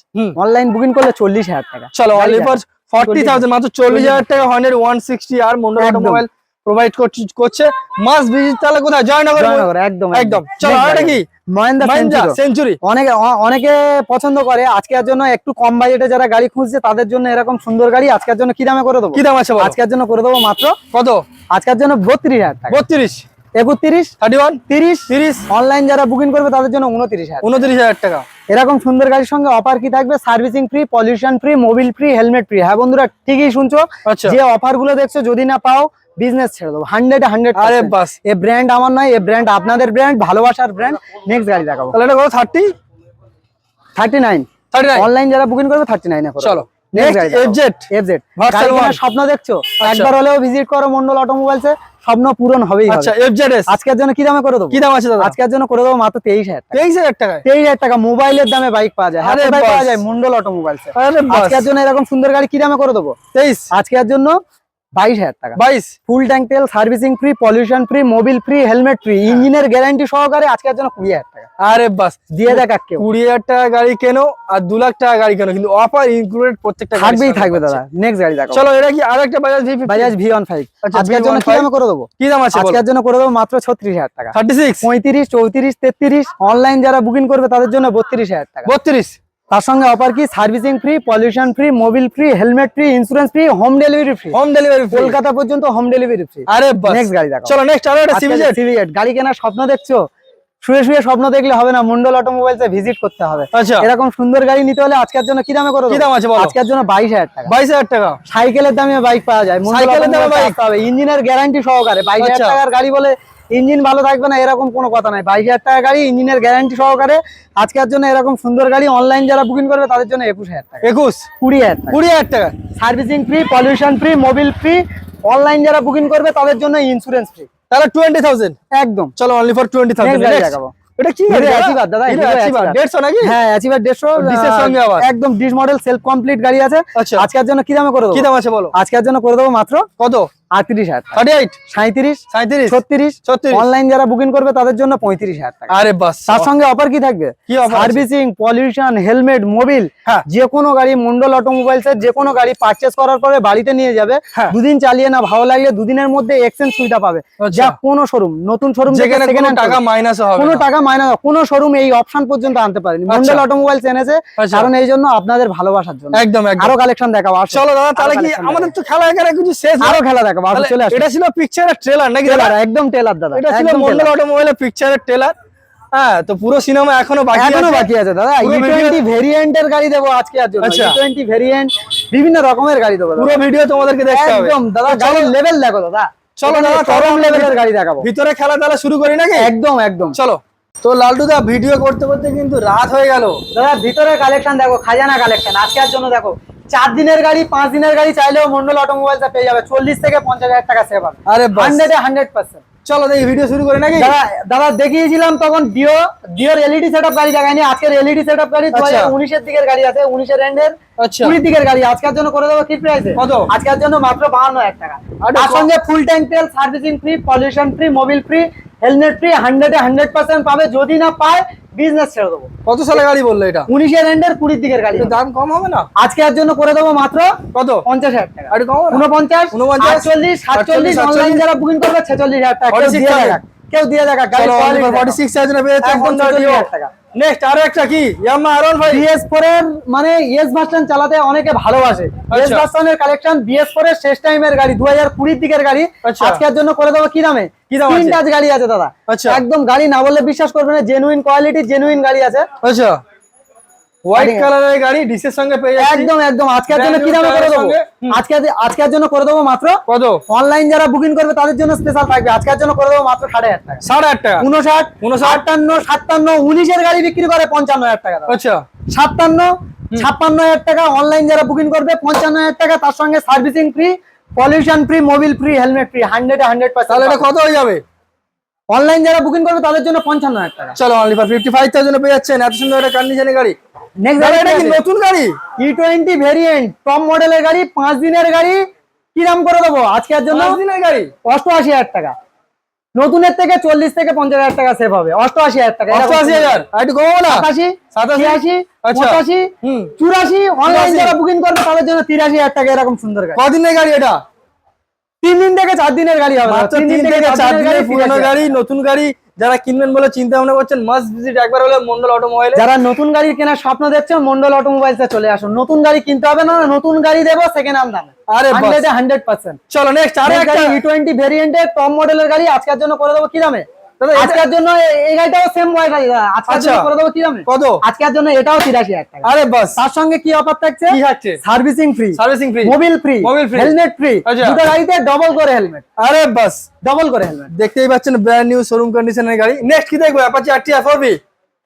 A: অনলাইন বুকিং করলে চল্লিশ হাজার টাকা।
B: চলো অনলি ফর ফর্টি থাউজেন্ড মাত্র চল্লিশ হাজার টাকা হর্নের ওয়ান সিক্সটি আর মন্ডল। অটোমোবাইল প্রোভাইড করছে মাস ভিজিট তাহলে কোথায়? জয়নগর
A: জয়নগর একদম
B: একদম। চলো আর এটা কি?
A: মহেন্দ্র
B: সেঞ্চুরি
A: অনেকে অনেকে পছন্দ করে। আজকের জন্য একটু কম বাজেটে যারা গাড়ি খুঁজছে তাদের জন্য এরকম সুন্দর গাড়ি আজকের জন্য কি দামে করে দেবো?
B: কি দাম আছে
A: আজকের জন্য করে দেবো মাত্র
B: কত?
A: আজকের জন্য বত্রিশ হাজার টাকা।
B: বত্রিশ।
A: একত্রিশ
B: থার্টি ওয়ান
A: তিরিশ
B: তিরিশ।
A: অনলাইন যারা বুকিং করবে তাদের জন্য উনত্রিশ হাজার
B: উনত্রিশ হাজার টাকা।
A: এরকম সুন্দর গাড়ির সঙ্গে অফার কি থাকবে? Servicing free pollution free mobil free helmet free হ্যাঁ বন্ধুরা ঠিকই শুনছো।
B: আচ্ছা।
A: যে অফারগুলো দেখছ যদি না পাও বিজনেস ছেড়ে দেবো হান্ড্রেড হান্ড্রেড
B: আরে বাস।
A: এ ব্র্যান্ড আমার নয় এ ব্র্যান্ড আপনাদের ব্র্যান্ড ভালোবাসার ব্র্যান্ড নেক্সট গাড়ি দেখাবো।
B: তাহলে এটা কত thirty
A: thirty nine
B: thirty nine
A: online যারা বুকিং করবে থার্টি নাইন
B: চলো। আচ্ছা।
A: স্বপ্ন দেখছ? একবার হলেও ভিজিট করো মন্ডল অটোমোবাইলসে স্বপ্ন পূরণ হবেই
B: আচ্ছা
A: আজকের জন্য কি দামে করে দেবো?
B: কি দাম আছে দাদা?
A: আজকের জন্য করে দেবো মাত্র তেইশ হাজার টাকা।
B: তেইশ হাজার
A: তেইশ হাজার টাকা। মোবাইলের দামে বাইক পাওয়া যায়। হ্যাঁ
B: আরে
A: পাওয়া যায় মন্ডল অটোমোবাইলসে আজকের জন্য এরকম সুন্দর গাড়ি কি দামে করে দেবো?
B: তেইশ।
A: আজকের জন্য বাইশ হাজার টাকা।
B: বাইশ?
A: ফুল ট্যাঙ্ক তেল servicing free pollution free mobil free helmet free. ইঞ্জিনের গ্যারান্টি সহকারে আজকের জন্য কুড়ি হাজার টাকা।
B: আরে বাস।
A: দিয়ে দেখ কেউ।
B: কুড়ি হাজার টাকা গাড়ি কেনো আর দু লাখ টাকা গাড়ি কেনো কিন্তু অফার ইনক্লুডেড প্রত্যেকটা
A: থাকবেই থাকবে দাদা। নেক্সট গাড়ি দেখো
B: চলো এটা কি আর একটা Bajaj V
A: Bajaj V one five আজকের জন্য কি
B: V15
A: দামে করে দেবো?
B: কি দাম আছে
A: আজকের জন্য করে দেবো মাত্র ছত্রিশ হাজার টাকা।
B: থার্টি সিক্স
A: পঁয়ত্রিশ চৌত্রিশ তেত্রিশ অনলাইন যারা বুকিং করবে তাদের জন্য বত্রিশ হাজার টাকা।
B: বত্রিশ?
A: তার সঙ্গে অফার কি? Servicing free pollution free mobil free helmet free insurance free home delivery free
B: home delivery
A: Kolkata পর্যন্ত হোম ডেলিভারি ফ্রি
B: আরে বাস।
A: নেক্সট গাড়ি দেখো
B: চলো নেক্সট আরও একটা সিভিজেড
A: সিভিজেড গাড়ি কেনার স্বপ্ন দেখছ? শুয়ে শুয়ে স্বপ্ন দেখলে হবে না মন্ডল অটোমোবাইলসে ভিজিট করতে হবে।
B: আচ্ছা।
A: এরকম সুন্দর গাড়ি নিতে হলে আজকের জন্য কি দামে করো
B: কি দাম আছে বলো?
A: আজকের জন্য বাইশ হাজার টাকা।
B: বাইশ হাজার টাকা।
A: সাইকেলের দামে বাইক পাওয়া যায়।
B: সাইকেলের দামে বাইক?
A: পাবে ইঞ্জিনের গ্যারান্টি সহকারে। বাইশ হাজার
B: আচ্ছা।
A: টাকার গাড়ি বলে ইঞ্জিন ভালো থাকবে না এরকম কোনো কথা নাই। বাইশ হাজার টাকা গাড়ি ইঞ্জিনের গ্যারান্টি সহকারে আজকের জন্য এরকম সুন্দর গাড়ি অনলাইন যারা বুকিং করবে তাদের জন্য একুশ হাজার টাকা।
B: একুশ?
A: কুড়ি হাজার
B: কুড়ি হাজার টাকা।
A: Servicing free pollution free mobil free online যারা বুকিং করবে তাদের জন্য ইন্স্যুরেন্স ফ্রি
B: তাহলে টোয়েন্টি থাউজেন্ড
A: একদম।
B: চলো অনলি ফর টোয়েন্টি থাউজেন্ড
A: দেখাবো।
B: এটা কি দাদা? নাকি?
A: হ্যাঁ অ্যাচিভার দেড়শো।
B: ডিসের সঙ্গে আবার।
A: একদম ডিস মডেল সেলফ কমপ্লিট গাড়ি আছে।
B: আচ্ছা।
A: আজকের জন্য কি দামে করে
B: কি
A: দেবো
B: দাম আছে বলো?
A: আজকের জন্য করে দেবো মাত্র
B: কত?
A: আটত্রিশ হাজার টাকা।
B: থার্টি এইট
A: সাঁত্রিশ
B: সাঁত্রিশ
A: ছত্রিশ
B: ছত্রিশ?
A: অনলাইন যারা বুকিং করবে তাদের জন্য পঁয়ত্রিশ হাজার টাকা।
B: আরে বাস
A: তার সঙ্গে অফার কি থাকবে?
B: কি offer আছে?
A: সার্ভিসিং পলিউশন হেলমেট মোবিল
B: হ্যাঁ।
A: যে কোনো গাড়ি মন্ডল অটোমোবাইলস এর যে কোনো গাড়ি পারচেস করার পরে বাড়িতে নিয়ে যাবে।
B: হ্যাঁ।
A: দুদিন চালিয়ে না ভালো লাগলে দুদিনের মধ্যে এক্সচেঞ্জ সুবিধা পাবে।
B: আচ্ছা।
A: যা কোনো শোরুম নতুন শোরুম
B: কোনো টাকা মাইনাস হবে
A: কোনো টাকা মাইনাস কোনো শোরুম এই অপশন পর্যন্ত আনতে পারেনি।
B: আচ্ছা।
A: মন্ডল অটোমোবাইলস এনেছে।
B: আচ্ছা।
A: কারণ এই জন্য আপনাদের ভালোবাসার জন্য।
B: একদম একদম।
A: আরও কালেকশন দেখাবো।
B: চলো দাদা তাহলে কি আমাদের তো খেলা এখানে কিছু শেষ
A: আরও খেলা দেখাবো। আসো,
B: তাহলে
A: চলে আসো।
B: এটা ছিল পিকচারের ট্রেলার নাকি দাদা?
A: একদম টেলার দাদা
B: এটা ছিল মন্ডল অটোমোবাইলের পিকচারের ট্রেলার হ্যাঁ তো পুরো সিনেমা এখনও বাকি এখনও
A: বাকি আছে দাদা। ই
B: পুরো
A: টোয়েন্টি ভেরিয়েন্টের গাড়ি দেবো আজকে আর জন্য। ই টোয়েন্টি ভেরিয়েন্ট বিভিন্ন রকমের গাড়ি দেবো
B: পুরো ভিডিও তোমাদেরকে দেখতে হবে।
A: একদম দাদা
B: চলো
A: গাড়ির লেভেল দেখো দাদা।
B: চলো দাদা,
A: চরম লেভেলের গাড়ি দেখাবো।
B: ভিতরে খেলা তাহলে শুরু করি নাকি?
A: একদম একদম।
B: চলো। তো লালটুদা ভিডিও করতে করতে কিন্তু রাত হয়ে গেল।
A: দাদা ভিতরে কালেকশন দেখো খাজানা কালেকশন আজকের জন্য দেখো। চার দিনের গাড়ি পাঁচ দিনের গাড়ি চাইলেও মন্ডল অটোমোবাইল পেয়ে যাবে। চল্লিশ থেকে পঞ্চাশ হাজার টাকা সেভ হবে।
B: আরে
A: হান্ড্রেড হান্ড্রেডে পার্সেন্ট
B: চলো দেখি ভিডিও শুরু করে নাকি?
A: দাদা দাদা দেখিয়েছিলাম তখন ডিও ডিওর এলইডি সেটআপ গাড়ি দেখায়নি। আজকের এলইডি সেটআপ গাড়ি দু হাজার উনিশের দিকের গাড়ি আছে উনিশের এন্ডের
B: আচ্ছা।
A: কুড়ির দিকের গাড়ি আজকের জন্য করে দেবো কি প্রাইসে
B: কত?
A: আজকের জন্য মাত্র বাহান্ন হাজার টাকা। তার সঙ্গে ফুল ট্যাঙ্ক তেল servicing free pollution free mobil free helmet free হান্ড্রেডে হান্ড্রেড পার্সেন্ট পাবে। যদি না পায় বিজনেস ছেড়ে দেবো।
B: কত সালে গাড়ি বলল এটা?
A: উনিশের এন্ডের কুড়ির দিকের গাড়ি
B: দাম কম হবে না?
A: আজকে এর জন্য করে দেবো মাত্র
B: কত?
A: পঞ্চাশ হাজার টাকা।
B: আর
A: উনপঞ্চাশ
B: ঊনপঞ্চাশ,
A: সাতচল্লিশ
B: সাতচল্লিশ,
A: অনলাইন যারা বুকিং করবে ছেচল্লিশ হাজার টাকা কেউ
B: 46
A: দিয়ে দেখা গাড়ি
B: কোয়ালিটি
A: quality
B: ফর্টি
A: দেখো।
B: সিক্স থাউজেন্ড পেয়ে যাচ্ছে
A: একদম 46 হাজার টাকা।
B: নেক্সট আরও একটা কি ইয়ামা আরন
A: ভাই বিএস4 এর মানে এস ভার্সন চালাতে অনেকে ভালোবাসে
B: আচ্ছা।
A: ভার্সনের কালেকশন বিএস ফোর এর শেষ টাইমের গাড়ি দু হাজার কুড়ির দিকের গাড়ি
B: আচ্ছা।
A: আজকের জন্য করে দেবো কি দামে
B: কি দাম আছে?
A: তিন টাচ গাড়ি আছে দাদা
B: আচ্ছা।
A: একদম গাড়ি না বললে বিশ্বাস করবে না জেনুইন কোয়ালিটি জেনুইন গাড়ি আছে
B: আচ্ছা হোয়াইট কালারের গাড়ি ডিসের সঙ্গে পেয়ে যাচ্ছি।
A: একদম একদম। আজকের জন্য কি দামে করে দেবো? আজকে আজকের জন্য করে দেবো মাত্র?
B: কত?
A: অনলাইন যারা বুকিং করবে তাদের জন্য স্পেশাল থাকবে। আজকের জন্য করে দেবো মাত্র সাড়ে হাজার টাকা।
B: সাড়ে আট টাকা?
A: উনষাট
B: উনষাট।
A: আটান্ন সাতান্ন উনিশের গাড়ি বিক্রি করে পঞ্চান্ন হাজার টাকা।
B: আচ্ছা।
A: সাতান্ন ছাপ্পান্ন হাজার টাকা অনলাইন যারা বুকিং করবে পঞ্চান্ন হাজার টাকা তার সঙ্গে servicing free pollution free mobil free helmet free hundred hundred
B: তাহলে এটা কত হয়ে যাবে?
A: অনলাইন যারা বুকিং করবে তাদের জন্য পঞ্চান্ন হাজার টাকা।
B: চলো only for fifty five thousand পেয়ে যাচ্ছেন। এত সুন্দর একটা কন্ডিশনের গাড়ি।
A: নেক্সট গাড়ি
B: এটা কি নতুন গাড়ি?
A: ই টোয়েন্টি ভেরিয়েন্ট টপ মডেলের গাড়ি পাঁচ দিনের গাড়ি কি দাম করে দেবো? আজকের জন্য
B: দিনের গাড়ি?
A: অষ্টআশি হাজার টাকা। নতুনের থেকে চল্লিশ থেকে পঞ্চাশ হাজার টাকা সেভ হবে। অষ্টআশি হাজার টাকা।
B: অষ্টআশি হাজার? একটু কমাবো না?
A: সাতাশি
B: সাতাশি? আচ্ছা।
A: পঁচাশি চুরাশি অনলাইন যারা বুকিং করবে তাদের জন্য তিরাশি হাজার টাকা এরকম সুন্দর গাড়ি।
B: কদিনের গাড়ি এটা?
A: তিন দিন থেকে চার দিনের গাড়ি হবে
B: মাত্র তিন থেকে চার দিনের পুরনো গাড়ি নতুন গাড়ি যারা কিনবেন বলে চিন্তা ভাবনা করছেন মাস্ট ভিজিট একবার হলে মন্ডল অটোমোবাইল
A: যারা নতুন গাড়ি কেনার স্বপ্ন দেখছেন মন্ডল অটোমোবাইলসে চলে আসুন। নতুন গাড়ি কিনতে হবে না নতুন গাড়ি দেবো সেকেন্ড হ্যান্ড দামে।
B: আরে।
A: হান্ড্রেড হান্ড্রেড পার্সেন্ট
B: চলো নেক্সট আরও একটা
A: ই টোয়েন্টি ভেরিয়েন্টের টপ মডেলের গাড়ি আজকের জন্য করে দেবো কি দামে? আজকের জন্য এই গাড়িটাও সেম আজকের জন্য
B: আচ্ছা।
A: করে দেবো কি দামে
B: কত?
A: আজকের জন্য এটাও তিরাশি হাজার টাকা।
B: আরে বাস।
A: তার সঙ্গে কি অফার থাকছে?
B: কি থাকছে?
A: Servicing free
B: servicing free
A: mobil free
B: mobil free
A: helmet free. দুটো গাড়িতে ডবল করে হেলমেট
B: আরে বাস।
A: ডবল করে হেলমেট
B: দেখতেই পাচ্ছেন ব্র্যান্ড নিউ শোরুম কন্ডিশনের গাড়ি। নেক্সট কি দেখব? Apache R T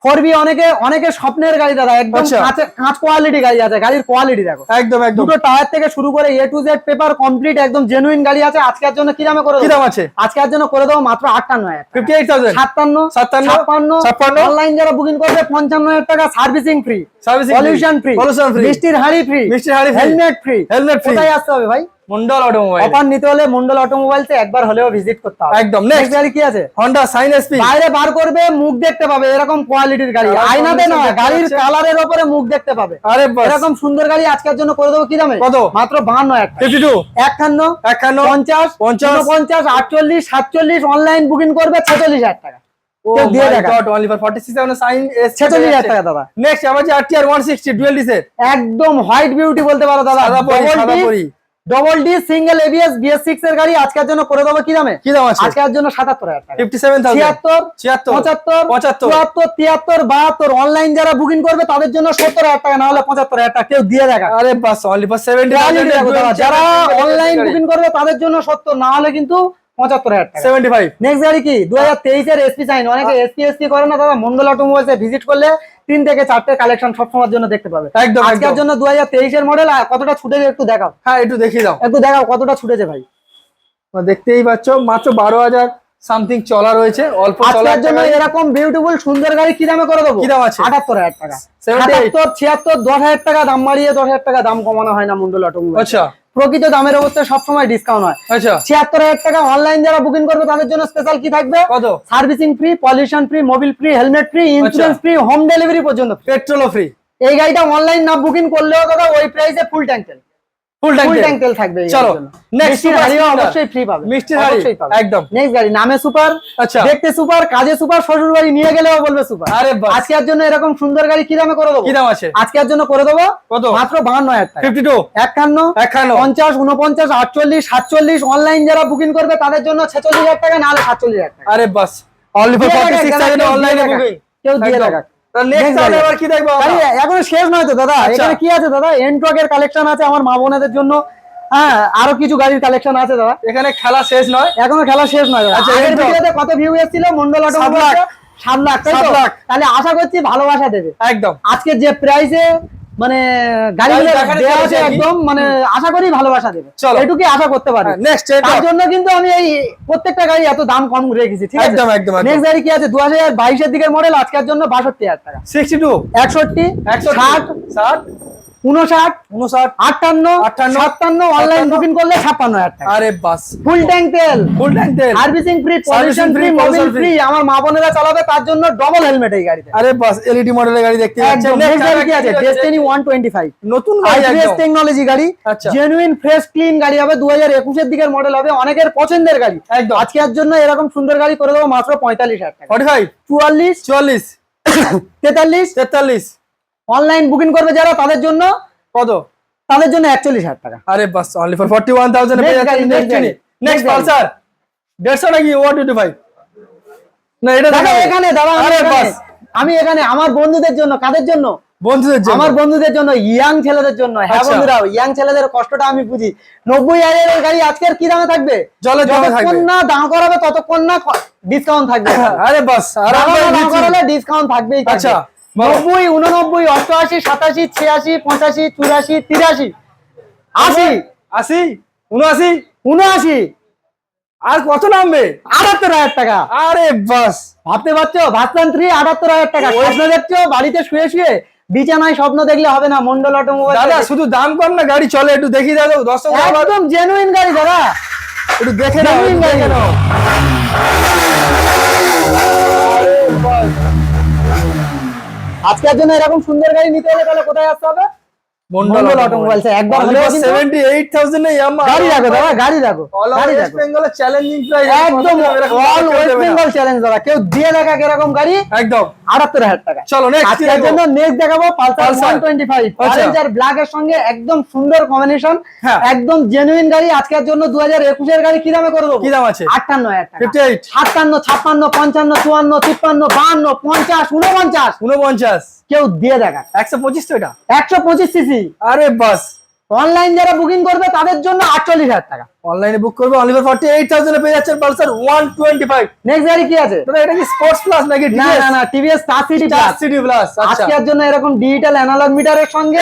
B: R four B
A: অনেকে অনেকে স্বপ্নের গাড়ি দাদা একদম
B: আচ্ছা।
A: কাঁচ কোয়ালিটি গাড়ি আছে গাড়ির কোয়ালিটি দেখো।
B: একদম একদম।
A: দুটো টায়ার থেকে শুরু করে A to Z paper complete একদম জেনুইন গাড়ি আছে। আজকের জন্য কি দামে করে
B: কি দাম আছে?
A: আজকের জন্য করে দেবো মাত্র আটান্ন হাজার
B: ফিফটি এইট থাউজেন্ড
A: সাতান্ন
B: সাতান্ন,
A: ছাপ্পান্ন।
B: ছাপ্পান্ন,
A: অনলাইন যারা বুকিং করবে পঞ্চান্ন হাজার টাকা servicing free
B: servicing
A: pollution free
B: pollution free
A: মিষ্টির হাড়ি ফ্রি
B: মিষ্টির হাঁড়ি
A: হেলমেট ফ্রি
B: হেলমেট ফ্রি
A: কোথায় আসতে হবে ভাই?
B: মন্ডল অটোমোবাইল
A: অফার নিতে হলে মন্ডল অটোমোবাইলসে একবার হলেও ভিজিট করতে হবে।
B: একদম
A: নেক্সট গাড়ি কি আছে?
B: হন্ডা সাইন এসপি
A: বাইরে বার করবে মুখ দেখতে পাবে এরকম কোয়ালিটির গাড়ি। আয়নাতে নয় গাড়ির কালারের উপরে মুখ দেখতে পাবে।
B: আরে
A: এরকম সুন্দর গাড়ি আজকের জন্য করে দেবো কি দামে?
B: কত?
A: মাত্র বাহান্ন হাজার টাকা।
B: ফিফটি টু
A: একান্ন
B: একান্ন
A: পঞ্চাশ?
B: পঞ্চাশ,
A: পঞ্চাশ আটচল্লিশ সাতচল্লিশ অনলাইন বুকিং করবে ছেচল্লিশ হাজার টাকা।
B: ও
A: কেউ দিয়ে
B: মাই
A: দেখা।
B: গড অনলি ফর 46 সাইন এস
A: ছেচল্লিশ হাজার টাকা দাদা।
B: Next Apache R T R 160 dual ডিসের
A: একদম হোয়াইট বিউটি বলতে পারো দাদা। Double D single ABS BS six এর গাড়ি আজকের জন্য করে দেবো কি দামে?
B: কি দাম আছে?
A: আজকের জন্য সাতাত্তর হাজার টাকা।
B: 57000
A: ছিয়াত্তর
B: 76
A: পঁচাত্তর
B: পঁচাত্তর।
A: চুয়াত্তর তিয়াত্তর বাহাত্তর অনলাইন যারা বুকিং করবে তাদের জন্য সত্তর হাজার টাকা না হলে পঁচাত্তর হাজার টাকা কেউ দিয়ে দেখা
B: আরে বাস অনলি ফর 70
A: Quality দেখো দাদা, যারা অনলাইন বুকিং করবে তাদের জন্য সত্তর না হলে কিন্তু পঁচাত্তর হাজার টাকা।
B: 75
A: নেক্সট গাড়ি কি? দু হাজার তেইশের এসপি সাইন অনেকে এসপি এসপি করে না দাদা মন্ডল অটোমোবাইলসে ভিজিট করলে তিন থেকে চারটে কালেকশন সবসময়ের জন্য দেখতে পাবে।
B: একদম,
A: আজকের জন্য দু হাজার তেইশের মডেল কতটা ছুটেছে একটু দেখাও।
B: হ্যাঁ একটু দেখিয়ে দাও।
A: একটু দেখাও কতটা ছুটেছে ভাই।
B: দেখতেই পাচ্ছ মাত্র 12000 সামথিং চলা রয়েছে অল্প চলা
A: আজকের জন্য এরকম বিউটিফুল সুন্দর গাড়ি কি দামে করে দেবো?
B: কি দাম আছে?
A: আটাত্তর হাজার টাকা। সাতাত্তর ছিয়াত্তর দশ হাজার টাকা দাম বাড়িয়ে দশ হাজার টাকা দাম কমানো হয় না মন্ডল অটোমোবাইল
B: আচ্ছা।
A: প্রকৃত দামের অবস্থায় সবসময় ডিসকাউন্ট হয়।
B: আচ্ছা।
A: ছিয়াত্তর হাজার টাকা অনলাইন যারা বুকিং করবে তাদের জন্য স্পেশাল কি থাকবে?
B: কত?
A: Servicing free pollution free mobil free helmet free insurance free home delivery পর্যন্ত পেট্রোল
B: পেট্রোলও ফ্রি
A: এই গাড়িটা অনলাইন না বুকিং করলেও দাদা ওই প্রাইসে ফুল ট্যাঙ্ক তেল।
B: ফুল ট্যাঙ্ক
A: তেল। থাকবে
B: চলো,
A: হাড়িও অবশ্যই ফ্রি পাবে।
B: মিষ্টির হাড়ি, একদম।
A: নেক্সট গাড়ি নামে সুপার
B: আচ্ছা।
A: দেখতে সুপার কাজে সুপার শ্বশুর বাড়ি নিয়ে গেলেও বলবে সুপার
B: আরে বাস
A: আজকের জন্য এরকম সুন্দর গাড়ি কি দামে করে দেবো?
B: কি দাম আছে?
A: আজকের জন্য করে দেবো
B: কত?
A: মাত্র বাহান্ন হাজার টাকা।
B: 52
A: একান্ন
B: একান্ন।
A: পঞ্চাশ উনপঞ্চাশ আটচল্লিশ সাতচল্লিশ অনলাইন যারা বুকিং করবে তাদের জন্য ছেচল্লিশ হাজার টাকা নাহলে সাতচল্লিশ হাজার টাকা।
B: আরে বাস। অনলি ফর 46000 অনলাইনে বুকিং
A: কেউ দিয়ে। রাখা
B: নেক্সট
A: Next
B: তাহলে
A: গাড়ি।
B: এবার কি দেখব
A: গাড়ি
B: আমরা?
A: এখনও শেষ নয় তো দাদা।
B: আচ্ছা।
A: এখানে কি আছে দাদা? এনট্রকের কালেকশন আছে আমার মা বোনেদের জন্য। হ্যাঁ আরও কিছু গাড়ির কালেকশন আছে দাদা।
B: এখানে খেলা শেষ নয়।
A: এখনও খেলা শেষ নয়
B: আচ্ছা,
A: আগের ভিডিওতে কত ভিউ এসেছিল? মন্ডল অটো
B: সাত লাখ।
A: তাই তো? তাহলে আশা করছি ভালোবাসা দেবে।
B: একদম।
A: আজকে যে প্রাইসে মানে গাড়িগুলো
B: গাড়ি
A: দেওয়া আছে একদম মানে আশা করি ভালোবাসা দেবে। এটুকুই আশা করতে পারি।
B: নেক্সট এটা
A: তার জন্য কিন্তু আমি এই প্রত্যেকটা গাড়ি এত দাম কম রেখেছি ঠিক আছে?
B: একদম, একদম।
A: নেক্সট গাড়ি কি আছে? দু হাজার বাইশের দিকের মডেল আজকের জন্য বাষট্টি হাজার টাকা।
B: 62
A: একষট্টি
B: 160
A: ষাট
B: 60
A: উনষাট
B: উনষাট
A: আটান্ন
B: আটান্ন,
A: সাতান্ন অনলাইন বুকিং করলে হাজার
B: আরে বাস।
A: ফুল ট্যাঙ্ক তেল।
B: ফুল ট্যাঙ্ক তেল।
A: Servicing free pollution free mobil free আমার মা বোনেরা চালাবে তার জন্য ডবল হেলমেট এই গাড়িতে।
B: আরে বাস এলইডি মডেলের গাড়ি দেখতে পাচ্ছেন
A: একদম
B: Next
A: next গাড়ি কি আছে
B: একটা
A: 125
B: নতুন গাড়ি
A: আইপিএস টেকনোলজি গাড়ি
B: আচ্ছা।
A: জেনুইন ফ্রেশ ক্লিন গাড়ি হবে 2021 এর দিকের মডেল হবে অনেকের পছন্দের গাড়ি।
B: একদম।
A: আজকের জন্য এরকম সুন্দর গাড়ি করে দেবো মাত্র 45000 টাকা।
B: 45
A: 44
B: চুয়াল্লিশ
A: 43
B: তেতাল্লিশ।
A: অনলাইন বুকিং করবে যারা তাদের জন্য
B: কত?
A: তাদের জন্য 41000 টাকা।
B: আরে বাস অনলি ফর 41000 এ পেয়ে
A: Next গাড়ি,
B: যাচ্ছেন
A: next গাড়ি,
B: নেক্সট। পালসার 150 নাকি 125 না এটা
A: দাদা এখানে দাদা
B: আরে বাস।
A: আমি এখানে আমার বন্ধুদের জন্য কাদের জন্য?
B: বন্ধুদের জন্য।
A: আমার বন্ধুদের জন্য ইয়াং ছেলেদের জন্য। হ্যাঁ
B: আচ্ছা।
A: বন্ধুরা ইয়াং ছেলেদের কষ্টটা আমি বুঝি। নব্বই হাজারের গাড়ি আজকের কি দামে থাকবে?
B: জলে
A: যতক্ষণ
B: থাকবে।
A: না দাম করাবে ততক্ষণ না ডিসকাউন্ট থাকবে।
B: আরে বাস আর
A: দাম করালে ডিসকাউন্ট থাকবেই
B: আচ্ছা।
A: নব্বই উননব্বই অষ্টআশি সাতাশি ছিয়াশি পঁচাশি চুরাশি তিরাশি। আশি।
B: আশি উনআশি।
A: উনআশি।
B: আর কত নামবে?
A: আটাত্তর হাজার টাকা।
B: আরে বাস।
A: ভাবতে পারছ? ভাবতাম থ্রি আটাত্তর হাজার টাকা। স্বপ্ন দেখছ? বাড়িতে শুয়ে শুয়ে বিছানায় স্বপ্ন দেখলে হবে না মন্ডল অটোমোবাইল
B: দাদা শুধু দাম কম না গাড়ি চলে একটু দেখি দাদা আবার
A: একদম জেনুইন গাড়ি দাদা।
B: একটু দেখে নাও
A: genuine
B: একটু দেখে
A: গাড়ি।
B: নাও
A: আজকের জন্য এরকম সুন্দর গাড়ি নিতে হলে তাহলে কোথায় আসতে হবে? মন্ডল অটোমোবাইলস একবার হলেও
B: 78000 এ ইয়ামা
A: গাড়ি রাখো দাদা গাড়ি রাখো গাড়ি রাখো।
B: বেঙ্গল চ্যালেঞ্জিং প্রাইস
A: একদম অল ওয়েস্ট বেঙ্গল চ্যালেঞ্জ দাদা কেউ দিয়ে দেখা এরকম গাড়ি?
B: একদম।
A: আটাত্তর হাজার টাকা
B: চলো নেক্সট
A: আজকের জন্য নেক্সট দেখাবো Pulsar
B: Pulsar।
A: One twenty five
B: আচ্ছা।
A: অরেঞ্জ আর ব্ল্যাক এর সঙ্গে একদম সুন্দর কম্বিনেশন
B: হ্যাঁ।
A: একদম জেনুইন গাড়ি। আজকের জন্য দু হাজার একুশের গাড়ি কি দামে করে দেবো?
B: কি দাম আছে?
A: আটান্ন হাজার টাকা।
B: 58
A: সাতান্ন ছাপ্পান্ন পঞ্চান্ন চুয়ান্ন তিপ্পান্ন বাহান্ন পঞ্চাশ উনপঞ্চাশ
B: 49
A: কেউ দিয়ে দেখা
B: 125 তো এটা।
A: একশো পঁচিশ সিসি
B: আরে বাস।
A: অনলাইন যারা বুকিং করবে তাদের জন্য আটচল্লিশ হাজার টাকা।
B: অনলাইনে বুক করবে অনলি ফর 48000 এ পেয়ে যাচ্ছেন পালসার 125
A: নেক্সট গাড়ি কি আছে?
B: দাদা এটা কি স্পোর্টস প্লাস নাকি
A: না না না TVS Star City
B: Star Plus
A: আজকের জন্য এরকম ডিজিটাল অ্যানালগ মিটারের সঙ্গে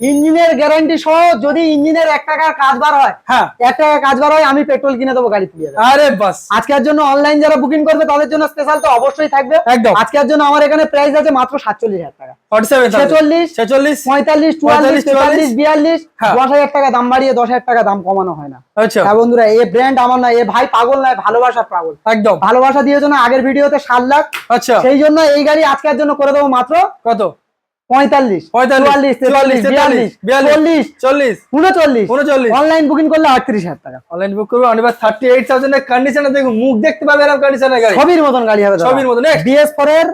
A: ইঞ্জিনের গ্যারান্টি সহ যদি ইঞ্জিনের এক টাকার কাজ বার হয়
B: হ্যাঁ।
A: এক টাকার কাজ বার হয় আমি পেট্রোল কিনে দেবো গাড়ি দিয়ে দেবো।
B: আরে বাস।
A: আজকের জন্য অনলাইন যারা বুকিং করবে তাদের জন্য স্পেশাল তো অবশ্যই থাকবে।
B: একদম।
A: আজকের জন্য আমার এখানে প্রাইস আছে মাত্র সাতচল্লিশ হাজার টাকা।
B: 47
A: ছেচল্লিশ পঁয়তাল্লিশ চুয়াল্লিশ
B: 44,
A: তেতাল্লিশ বিয়াল্লিশ
B: হ্যাঁ।
A: দশ হাজার টাকা দাম বাড়িয়ে দশ হাজার টাকা দাম কমানো হয় না।
B: আচ্ছা।
A: হ্যাঁ বন্ধুরা এ ব্র্যান্ড আমার না এ ভাই পাগল নয় ভালোবাসার পাগল।
B: একদম।
A: ভালোবাসা দিয়েছ না আগের ভিডিওতে সাত লাখ।
B: আচ্ছা।
A: সেই জন্য এই গাড়ি আজকের জন্য করে দেবো মাত্র
B: কত?
A: পঁয়তাল্লিশ
B: 45,
A: চুয়াল্লিশ তেতাল্লিশ
B: 44,
A: বিয়াল্লিশ চল্লিশ
B: 40
A: উনচল্লিশ।
B: 39
A: অনলাইন বুকিং করলে আটত্রিশ হাজার টাকা।
B: অনলাইন বুক করবে অনলি ফর 38000 এর কন্ডিশনে দেখো মুখ দেখতে পাবে এরকম কন্ডিশনের গাড়ি।
A: ছবির মতন গাড়ি হবে
B: ছবির
A: ফোর এর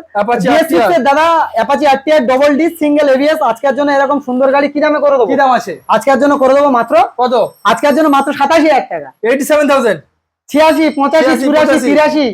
A: দাদা Apache double D single ABS আজকের জন্য এরকম সুন্দর গাড়ি কি দামে করে দেবো?
B: কি দাম আছে?
A: আজকের জন্য করে দেবো মাত্র?
B: কত?
A: আজকের জন্য মাত্র সাতাশি হাজার টাকা।
B: 87000
A: ছিয়াশি পঁচাশি
B: 86,
A: চুরাশি তিরাশি।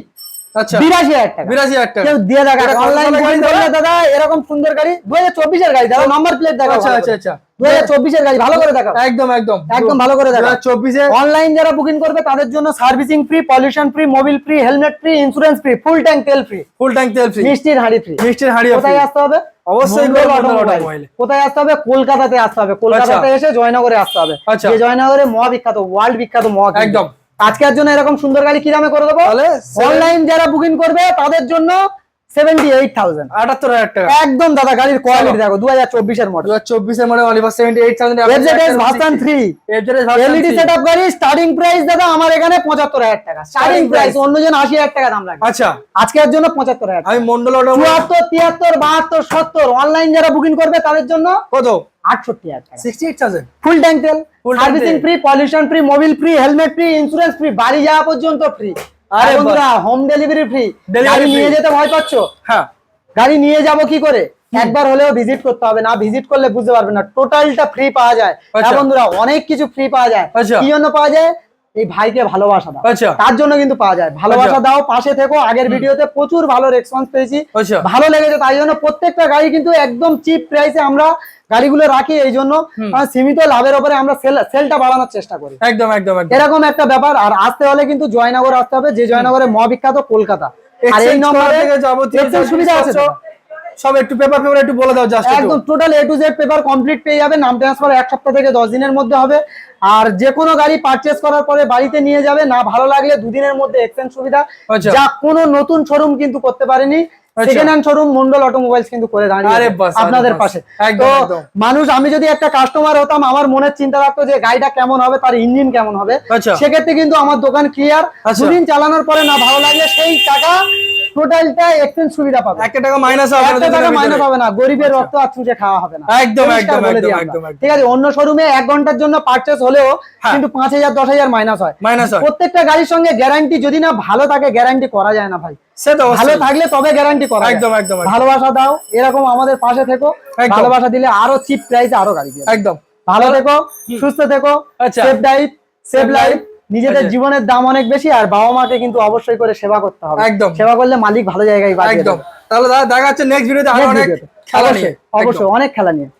B: আচ্ছা।
A: বিরাশি হাজার টাকা।
B: 82000 টাকা।
A: দিয়ে দেখা অনলাইন
B: সালের গাড়ি
A: বুকিং করলে দাদা এরকম সুন্দর গাড়ি দু হাজার চব্বিশের গাড়ি দাদা নাম্বার প্লেট দেখা
B: আচ্ছা আচ্ছা আচ্ছা।
A: দু হাজার চব্বিশের গাড়ি ভালো করে দেখা
B: একদম একদম।
A: একদম ভালো করে দেখা
B: 2024
A: অনলাইন যারা বুকিং করবে তাদের জন্য servicing free pollution free mobil free helmet free insurance free full tank তেল ফ্রি
B: ফুল ট্যাঙ্ক তেল ফ্রি
A: মিষ্টির হাঁড়ি ফ্রি
B: মিষ্টির হাড়ি
A: কোথায় আসতে হবে?
B: অবশ্যই।
A: কোথায় আসতে হবে? কলকাতাতে আসতে হবে। কলকাতাতে এসে জয়নগরে আসতে হবে।
B: আচ্ছা।
A: যে জয়নগরে মহা বিখ্যাত ওয়ার্ল্ড বিখ্যাত মহা
B: একদম।
A: আজকের জন্য এরকম সুন্দর গাড়ি কি দামে করে দেবো? অনলাইন যারা বুকিং করবে তাদের জন্য সেভেন্টি এইট থাউজেন্ড
B: 78000 টাকা।
A: একদম দাদা গাড়ির কোয়ালিটি দেখো দু হাজার চব্বিশের মডেল
B: 2024 এর only for 78000
A: FZS version three গাড়ি স্টার্টিং প্রাইস দাদা আমার এখানে পঁচাত্তর হাজার টাকা। Starting price
B: price।
A: অন্যজন আশি হাজার টাকা দাম লাগে
B: আচ্ছা।
A: আজকের জন্য পঁচাত্তর হাজার
B: আমি মন্ডল
A: চুয়াত্তর তিয়াত্তর বাহাত্তর সত্তর অনলাইন যারা বুকিং করবে তাদের জন্য
B: কত?
A: আটষট্টি হাজার টাকা।
B: 68000
A: ফুল ট্যাঙ্ক তেল servicing free pollution free mobil free helmet free insurance free বাড়ি যাওয়া পর্যন্ত ফ্রি
B: আরে
A: বন্ধুরা হোম ডেলিভারি ফ্রি গাড়ি নিয়ে যেতে ভয় পাচ্ছ?
B: হ্যাঁ।
A: গাড়ি নিয়ে যাব কি করে? একবার হলেও ভিজিট করতে হবে না ভিজিট করলে বুঝতে পারবে না। টোটালটা ফ্রি পাওয়া যায়।
B: আচ্ছা।
A: হ্যাঁ বন্ধুরা অনেক কিছু ফ্রি পাওয়া যায়।
B: আচ্ছা।
A: কি জন্য পাওয়া যায়? এই ভাইকে ভালোবাসা দাও।
B: আচ্ছা।
A: তার জন্য কিন্তু পাওয়া যায়। ভালোবাসা। দাও পাশে থেকো। আগের ভিডিওতে প্রচুর ভালো রেসপন্স পেয়েছি। ভালো লেগেছে তাই জন্য প্রত্যেকটা গাড়ি কিন্তু একদম চিপ প্রাইসে আমরা গাড়িগুলো রাখি এই জন্য সীমিত লাভের উপরে আমরা সেলটা বাড়ানোর চেষ্টা করি।
B: একদম একদম
A: এরকম একটা ব্যাপার আর আসতে হলে কিন্তু জয়নগর আসতে হবে যে জয়নগরে মহাবিখ্যাত কলকাতা। আর এই নম্বরে সুবিধা আছে
B: সব একটু পেপার পেপার একটু বলে দাও জাস্ট
A: একদম total A to Z paper complete পেয়ে যাবে নাম ট্রান্সফার এক সপ্তাহ থেকে দশ দিনের মধ্যে হবে। আর যে কোনো গাড়ি পারচেস করার পরে বাড়িতে নিয়ে যাবে না ভালো লাগলে দুদিনের মধ্যে এক্সচেঞ্জ সুবিধা।
B: আচ্ছা।
A: যা কোনো নতুন শোরুম কিন্তু করতে পারেনি second hand showroom Mondal automobiles কিন্তু করে দাঁড়িয়ে আপনাদের পাশে। তো মানুষ আমি যদি একটা কাস্টমার হতাম আমার মনের চিন্তা থাকতো যে গাড়িটা কেমন হবে তার ইঞ্জিন কেমন হবে।
B: আচ্ছা।
A: সেক্ষেত্রে কিন্তু আমার দোকান ক্লিয়ার
B: আচ্ছা।
A: দুদিন চালানোর পরে না ভালো লাগলে সেই টাকা টোটালটা এক্সচেঞ্জ সুবিধা পাবে।
B: একটা টাকা মাইনাস হবে
A: একটা টাকা মাইনাস হবে না গরিবের রক্ত আর খাওয়া হবে না।
B: একদম, একদম, একদম।
A: ঠিক আছে অন্য শোরুমে এক ঘণ্টার জন্য পারচেস হলেও
B: হ্যাঁ।
A: কিন্তু পাঁচ হাজার দশ হাজার মাইনাস হয়।
B: মাইনাস হয়।
A: প্রত্যেকটা গাড়ির সঙ্গে গ্যারান্টি যদি না ভালো থাকে গ্যারান্টি করা যায় না ভাই।
B: সে তো
A: ভালো থাকলে তবে গ্যারান্টি করা
B: একদম, একদম।
A: ভালোবাসা দাও এরকম আমাদের পাশে থেকো। ভালোবাসা দিলে আরও চিপ প্রাইসে আরও গাড়ি
B: একদম।
A: ভালো থেকো সুস্থ থেকো। Safe life safe life. নিজেদের
B: আচ্ছা।
A: জীবনের দাম অনেক বেশি আর বাবা মাকে কিন্তু অবশ্যই করে সেবা করতে হবে।
B: একদম।
A: সেবা করলে মালিক ভালো জায়গায়
B: একদম। তাহলে দাদা দেখা যাচ্ছে নেক্সট ভিডিওতে
A: আরও
B: অনেক খেলা নিয়ে।
A: অবশ্যই অবশ্যই অনেক খেলা নিয়ে।